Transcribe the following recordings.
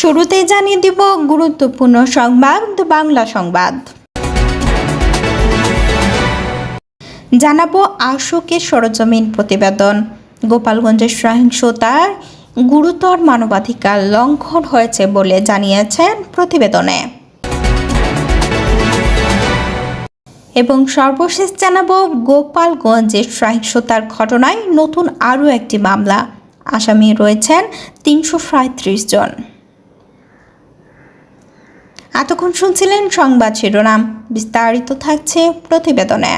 শুরুতেই জানিয়ে দিব গুরুত্বপূর্ণ সংবাদ বাংলা সংবাদ। জানাব আশুকের সরজমিন প্রতিবেদন। গোপালগঞ্জের সহিংসতার গুরুতর মানবাধিকার লঙ্ঘন হয়েছে বলে জানিয়েছেন প্রতিবেদনে। এবং সর্বশেষ জানাব গোপালগঞ্জের সহিংসতার ঘটনায় নতুন আরও একটি মামলা। আসামি রয়েছেন তিনশো জন। এতক্ষণ শুনছিলেন সংবাদ শিরোনাম। বিস্তারিত থাকছে প্রতিবেদনে।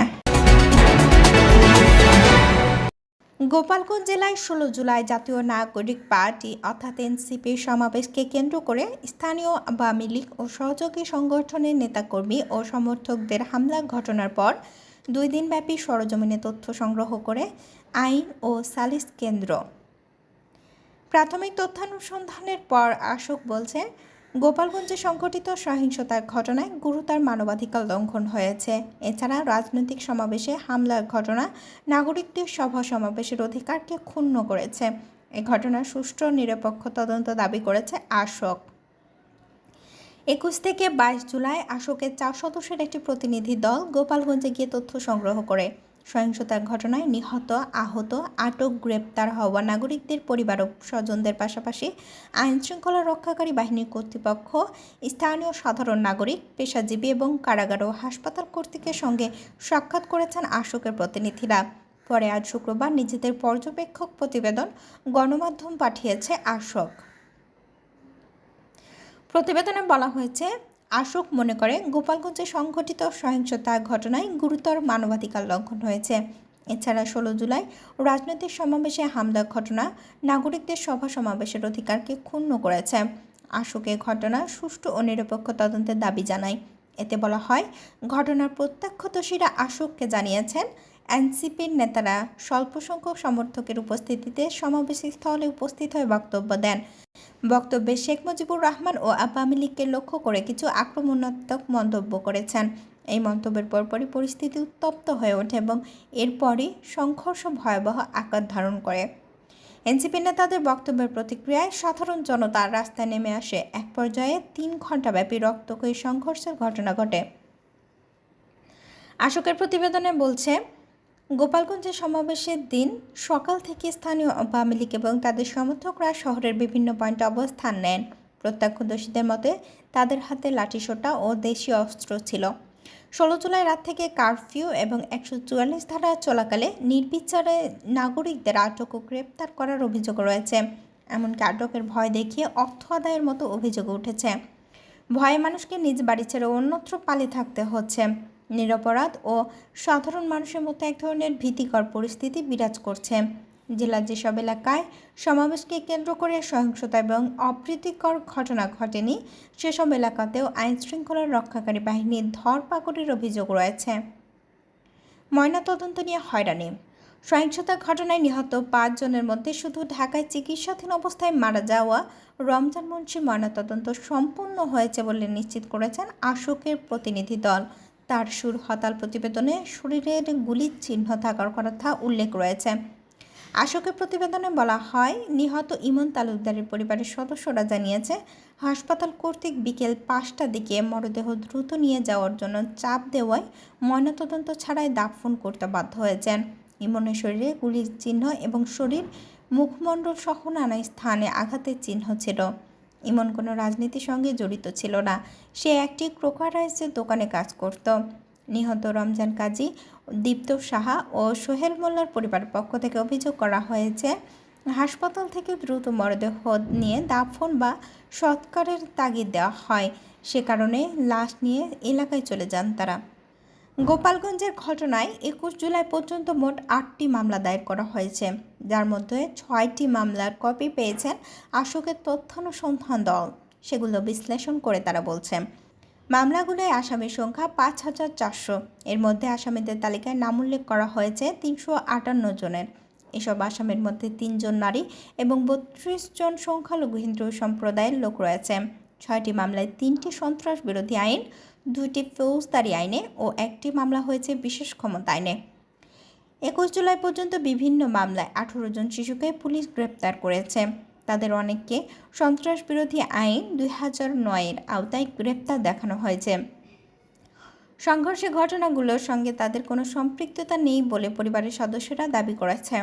গোপালগঞ্জ জেলায় ষোলো জুলাই জাতীয় নাগরিক পার্টি অর্থাৎ এনসিপির সমাবেশকে কেন্দ্র করে স্থানীয় আওয়ামী লীগ ও সহযোগী সংগঠনের নেতাকর্মী ও সমর্থকদের হামলা ঘটনার পর দুই দিনব্যাপী সরজমিনে তথ্য সংগ্রহ করে আইন ও সালিস কেন্দ্র। প্রাথমিক তথ্যানুসন্ধানের পর আশোক বলছে গোপালগঞ্জে সংঘটিত সহিংসতার ঘটনায় গুরুতর মানবাধিকার লঙ্ঘন হয়েছে। এছাড়া রাজনৈতিক সমাবেশে হামলার ঘটনা নাগরিকদের সভা সমাবেশের অধিকারকে ক্ষুণ্ণ করেছে। এ ঘটনার সুষ্ঠু নিরপেক্ষ তদন্ত দাবি করেছে আশোক। একুশ থেকে বাইশ জুলাই আশোকের চার সদস্যের একটি প্রতিনিধি দল গোপালগঞ্জে গিয়ে তথ্য সংগ্রহ করে। সহিংসতার ঘটনায় নিহত, আহত, আটক, গ্রেপ্তার হওয়া নাগরিকদের পরিবার ও স্বজনদের পাশাপাশি আইন শৃঙ্খলা রক্ষাকারী বাহিনীর কর্তৃপক্ষ, স্থানীয় সাধারণ নাগরিক, পেশাজীবী এবং কারাগার ও হাসপাতাল কর্তৃকের সঙ্গে সাক্ষাৎ করেছেন আশোকের প্রতিনিধিরা। পরে আজ শুক্রবার নিজেদের পর্যবেক্ষক প্রতিবেদন গণমাধ্যম পাঠিয়েছে আশোক। প্রতিবেদনে বলা হয়েছে আশোক মনে করে গোপালগঞ্জে সংঘটিত সহিংসতার ঘটনায় গুরুতর মানবাধিকার লঙ্ঘন হয়েছে। এছাড়া ষোলো জুলাই রাজনৈতিক সমাবেশে হামলার ঘটনা নাগরিকদের সভা সমাবেশের অধিকারকে ক্ষুণ্ণ করেছে। আশোকে ঘটনা সুষ্ঠু ও নিরপেক্ষ তদন্তের দাবি জানায়। এতে বলা হয়, ঘটনার প্রত্যক্ষদর্শীরা আশোককে জানিয়েছেন এনসিপির নেতারা স্বল্প সংখ্যক সমর্থকের উপস্থিতিতে সমাবেশ স্থলে উপস্থিত হয়ে বক্তব্য দেন। বক্তব্যে শেখ মুজিবুর রহমান ও আওয়ামী লীগকে লক্ষ্য করে কিছু আক্রমণাত্মক মন্তব্য করেছেন। এই মন্তব্যের পরপরই পরিস্থিতি উত্তপ্ত হয়ে ওঠে এবং এরপরই সংঘর্ষ ভয়াবহ আকার ধারণ করে। এনসিপি নেতাদের বক্তব্যের প্রতিক্রিয়ায় সাধারণ জনতা রাস্তায় নেমে আসে। এক পর্যায়ে তিন ঘণ্টাব্যাপী রক্তক্ষয়ী সংঘর্ষের ঘটনা ঘটে। আশোকের প্রতিবেদনে বলছে গোপালগঞ্জে সমাবেশের দিন সকাল থেকে স্থানীয় আওয়ামী লীগ এবং তাদের সমর্থকরা শহরের বিভিন্ন পয়েন্টে অবস্থান নেন। প্রত্যক্ষদর্শীদের মতে, তাদের হাতে লাঠিসোঁটা ও দেশীয় অস্ত্র ছিল। ষোলো জুলাই রাত থেকে কারফিউ এবং একশো চুয়াল্লিশ ধারা চলাকালে নির্বিচারে নাগরিকদের আটক ও গ্রেপ্তার করার অভিযোগ রয়েছে। এমনকি আটকের ভয় দেখিয়ে অর্থ আদায়ের মতো অভিযোগ উঠেছে। ভয়ে মানুষকে নিজ বাড়ি ছেড়ে অন্যত্র পালিয়ে থাকতে হচ্ছে। নিরপরাধ ও সাধারণ মানুষের মধ্যে এক ধরনের ভীতিকর পরিস্থিতি বিরাজ করছে। জেলার যেসব এলাকায় সমাবেশকে কেন্দ্র করে সহিংসতা এবং অপ্রীতিকর ঘটনা ঘটেনি, সেসব এলাকাতেও আইন শৃঙ্খলা রক্ষাকারী বাহিনীর ধরপাকড়ের অভিযোগ রয়েছে। ময়নাতদন্ত নিয়ে হয়রানি। সহিংসতা ঘটনায় নিহত পাঁচজনের মধ্যে শুধু ঢাকায় চিকিৎসাধীন অবস্থায় মারা যাওয়া রমজান মুন্সির ময়নাতদন্ত সম্পূর্ণ হয়েছে বলে নিশ্চিত করেছেন আশোকের প্রতিনিধি দল। তার সুর হতাল প্রতিবেদনে শরীরের গুলির চিহ্ন থাকার কথা উল্লেখ রয়েছে। আশোকের প্রতিবেদনে বলা হয়, নিহত ইমন তালুকদারের পরিবারের সদস্যরা জানিয়েছে, হাসপাতাল কর্তৃক বিকেল পাঁচটা দিকে মরদেহ দ্রুত নিয়ে যাওয়ার জন্য চাপ দেওয়ায় ময়নাতদন্ত ছাড়াই দাফন করতে বাধ্য হয়েছেন। ইমনের শরীরে গুলির চিহ্ন এবং শরীর মুখমণ্ডল সহ নানা স্থানে আঘাতের চিহ্ন ছিল। ইমন কোনো রাজনীতির সঙ্গে জড়িত ছিল না। সে একটি ক্রোকারাইজের দোকানে কাজ করত। নিহত রমজান কাজী দীপ্ত সাহা ও সোহেল মোল্লার পরিবারের পক্ষ থেকে অভিযোগ করা হয়েছে, হাসপাতাল থেকে দ্রুত মরদেহ নিয়ে দাফন বা সৎকারের তাগিদ দেওয়া হয়। সে কারণে লাশ নিয়ে এলাকায় চলে যান তারা। গোপালগঞ্জের ঘটনায় একুশ জুলাই পর্যন্ত মোট আটটি মামলা দায়ের করা হয়েছে। যার মধ্যে ছয়টি মামলার কপি পেয়েছেন আশোকের তথ্যানুসন্ধান দল। সেগুলো বিশ্লেষণ করে তারা বলছে, মামলাগুলোয় আসামির সংখ্যা পাঁচ হাজার চারশো। এর মধ্যে আসামিদের তালিকায় নাম উল্লেখ করা হয়েছে তিনশো আটান্ন জনের। এসব আসামির মধ্যে তিনজন নারী এবং বত্রিশ জন সংখ্যালঘু হিন্দু সম্প্রদায়ের লোক রয়েছে। ছয়টি মামলায় তিনটি সন্ত্রাস বিরোধী আইন দুইটি ফৌজদারি আইনে ও একটি মামলা হয়েছে বিশেষ ক্ষমতা আইনে। একুশ জুলাই পর্যন্ত বিভিন্ন মামলায় আঠারো জন শিশুকে পুলিশ গ্রেপ্তার করেছে। তাদের অনেককে সন্ত্রাস বিরোধী আইন দুই হাজার নয়ের আওতায় গ্রেপ্তার দেখানো হয়েছে। সংঘর্ষের ঘটনাগুলোর সঙ্গে তাদের কোনো সম্পৃক্ততা নেই বলে পরিবারের সদস্যরা দাবি করেছে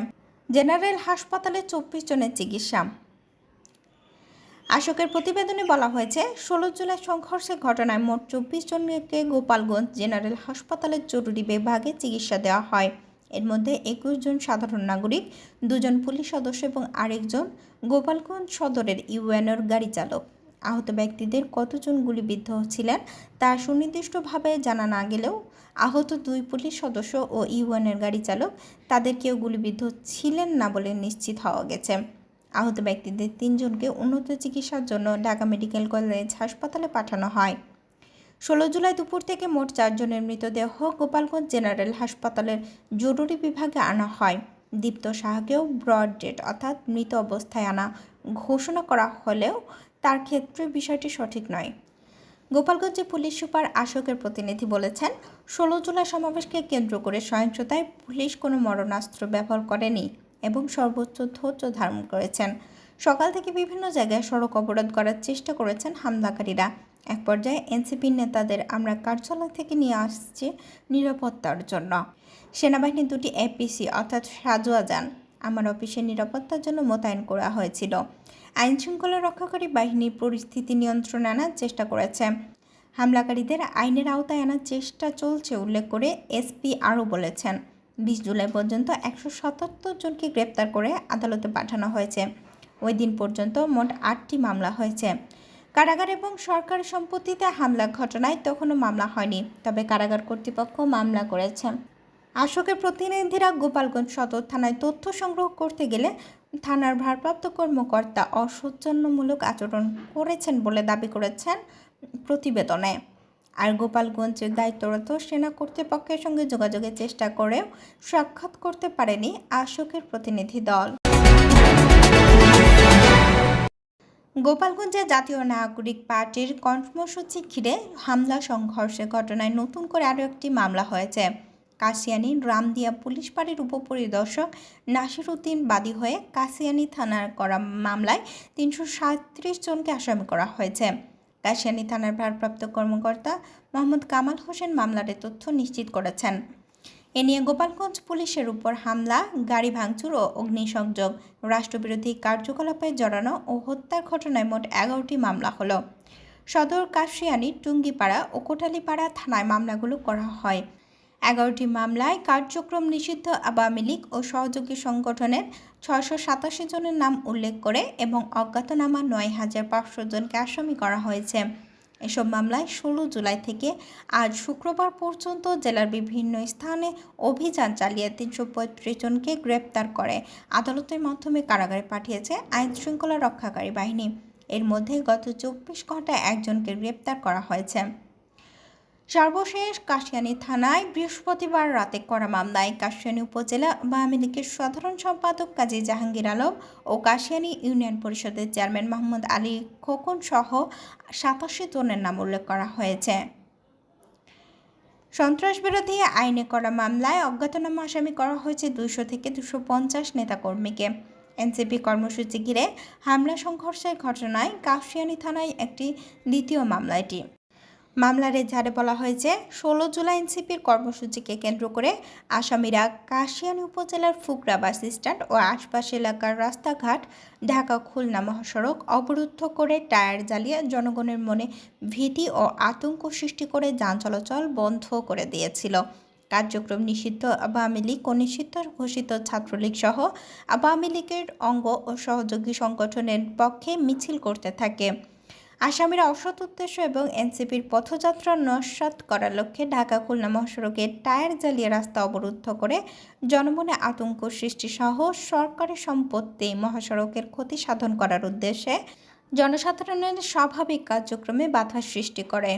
জেনারেল হাসপাতালে চব্বিশ জনের চিকিৎসা। আশোকের প্রতিবেদনে বলা হয়েছে, ষোলো জুলাই সংঘর্ষের ঘটনায় মোট চব্বিশ জনকে গোপালগঞ্জ জেনারেল হাসপাতালের জরুরি বিভাগে চিকিৎসা দেওয়া হয়। এর মধ্যে একুশ জন সাধারণ নাগরিক, দুজন পুলিশ সদস্য এবং আরেকজন গোপালগঞ্জ সদরের ইউএনওর গাড়ি চালক। আহত ব্যক্তিদের কতজন গুলিবিদ্ধ ছিলেন তা সুনির্দিষ্টভাবে জানা না গেলেও আহত দুই পুলিশ সদস্য ও ইউএনের গাড়ি চালক তাদের কেউ গুলিবিদ্ধ ছিলেন না বলে নিশ্চিত হওয়া গেছে। আহত ব্যক্তিদের তিনজনকে উন্নত চিকিৎসার জন্য ঢাকা মেডিকেল কলেজ হাসপাতালে পাঠানো হয়। ষোলো জুলাই দুপুর থেকে মোট চারজনের মৃতদেহ গোপালগঞ্জ জেনারেল হাসপাতালের জরুরি বিভাগে আনা হয়। দীপ্ত শাহকেও ব্রড ডেট অর্থাৎ মৃত অবস্থায় আনা ঘোষণা করা হলেও তার ক্ষেত্রে বিষয়টি সঠিক নয়। গোপালগঞ্জে পুলিশ সুপার আশোকের প্রতিনিধি বলেছেন, ষোলো জুলাই সমাবেশকে কেন্দ্র করে সহিংসতায় পুলিশ কোনো মরণাস্ত্র ব্যবহার করেনি। এবং সর্বোচ্চ ধৈর্য ধারণ করেছেন। সকাল থেকে বিভিন্ন জায়গায় সড়ক অবরোধ করার চেষ্টা করেছেন হামলাকারীরা। এক পর্যায়ে এনসিপি নেতাদের আমরা কার্যালয় থেকে নিয়ে আসছি নিরাপত্তার জন্য। সেনাবাহিনীর দুটি এপিসি, অর্থাৎ সাজোয়া যান। আমার অফিসের নিরাপত্তার জন্য মোতায়েন করা হয়েছিল। আইন শৃঙ্খলা রক্ষাকারী বাহিনী পরিস্থিতি নিয়ন্ত্রণে আনার চেষ্টা করেছে। হামলাকারীদের আইনের আওতায় আনার চেষ্টা চলছে, উল্লেখ করে এসপি আরও বলেছেন। বিশ জুলাই পর্যন্ত একশো সাতাত্তর জনকে গ্রেপ্তার করে আদালতে পাঠানো হয়েছে। ওই দিন পর্যন্ত মোট আটটি মামলা হয়েছে। কারাগার এবং সরকারি সম্পত্তিতে হামলার ঘটনায় তখনও মামলা হয়নি, তবে কারাগার কর্তৃপক্ষ মামলা করেছে। আশোকের প্রতিনিধিরা গোপালগঞ্জ সদর থানায় তথ্য সংগ্রহ করতে গেলে থানার ভারপ্রাপ্ত কর্মকর্তা অসৌজন্যমূলক আচরণ করেছেন বলে দাবি করেছেন প্রতিবেদনে। আর গোপালগঞ্জের দায়িত্বরত সেনা কর্তৃপক্ষের সঙ্গে যোগাযোগের চেষ্টা করেও সাক্ষাৎ করতে পারেনি আশোকের প্রতিনিধি দল। গোপালগঞ্জে জাতীয় নাগরিক পার্টির কর্মসূচি ঘিরে হামলা সংঘর্ষের ঘটনায় নতুন করে আরও একটি মামলা হয়েছে। কাশিয়ানি রামদিয়া পুলিশ পাড়ির উপপরিদর্শক নাসির উদ্দিন বাদী হয়ে কাশিয়ানি থানার করা মামলায় তিনশো জনকে আসামি করা হয়েছে। কাশিয়ানি থানার ভারপ্রাপ্ত কর্মকর্তা মোহাম্মদ কামাল হোসেন মামলার তথ্য নিশ্চিত করেছেন। এ নিয়ে গোপালগঞ্জ পুলিশের উপর হামলা, গাড়ি ভাঙচুর ও অগ্নিসংযোগ, রাষ্ট্রবিরোধী কার্যকলাপে জড়ানো ও হত্যার ঘটনায় মোট এগারোটি মামলা হলো। সদর কাশিয়ানি, টুঙ্গিপাড়া ও কোটালিপাড়া থানায় মামলাগুলো করা হয়। এগারোটি মামলায় কার্যক্রম নিষিদ্ধ আওয়ামী লীগ ও সহযোগী সংগঠনের ছশো সাতাশি জনের নাম উল্লেখ করে এবং অজ্ঞাতনামা নয় হাজার পাঁচশো জনকে আসামি করা হয়েছে। এসব মামলায় ষোলো জুলাই থেকে আজ শুক্রবার পর্যন্ত জেলার বিভিন্ন স্থানে অভিযান চালিয়ে তিনশো পঁয়ত্রিশ জনকে গ্রেপ্তার করে আদালতের মাধ্যমে কারাগারে পাঠিয়েছে আইন শৃঙ্খলা রক্ষাকারী বাহিনী। এর মধ্যে গত চব্বিশ ঘন্টায় একজনকে গ্রেপ্তার করা হয়েছে। সর্বশেষ কাশিয়ানী থানায় বৃহস্পতিবার রাতে করা মামলায় কাশিয়ানী উপজেলা আওয়ামী লীগের সাধারণ সম্পাদক কাজী জাহাঙ্গীর আলম ও কাশিয়ানী ইউনিয়ন পরিষদের চেয়ারম্যান মোহাম্মদ আলী খোকন সহ সাতাশি জনের নাম উল্লেখ করা হয়েছে। সন্ত্রাস বিরোধী আইনে করা মামলায় অজ্ঞাতনামা আসামি করা হয়েছে দুইশো থেকে দুশো পঞ্চাশ নেতাকর্মীকে। এনসিপি কর্মসূচি ঘিরে হামলা সংঘর্ষের ঘটনায় কাশিয়ানী থানায় একটি দ্বিতীয় মামলা এটি। মামলার ঝাড়ে বলা হয়েছে, ষোলো জুলাই এনসিপির কর্মসূচিকে কেন্দ্র করে আসামিরা কাশিয়ানী উপজেলার ফুকরা বাস স্ট্যান্ড ও আশপাশ এলাকার রাস্তাঘাট, ঢাকা খুলনা মহাসড়ক অবরুদ্ধ করে টায়ার জ্বালিয়ে জনগণের মনে ভীতি ও আতঙ্ক সৃষ্টি করে যান চলাচল বন্ধ করে দিয়েছিল। কার্যক্রম নিষিদ্ধ আওয়ামী লীগ ও নিষিদ্ধ ঘোষিত ছাত্রলীগ সহ আওয়ামী লীগের অঙ্গ ও সহযোগী সংগঠনের পক্ষে মিছিল করতে থাকে। আসামিরা অসৎ উদ্দেশ্য এবং এনসিপির পথযাত্রা নস্বাত করার লক্ষ্যে ঢাকা খুলনা মহাসড়কে টায়ার জ্বালিয়ে রাস্তা অবরুদ্ধ করে জনমনে আতঙ্ক সৃষ্টি সহ সরকারি সম্পত্তি মহাসড়কের ক্ষতি সাধন করার উদ্দেশ্যে জনসাধারণের স্বাভাবিক কার্যক্রমে বাধা সৃষ্টি করে।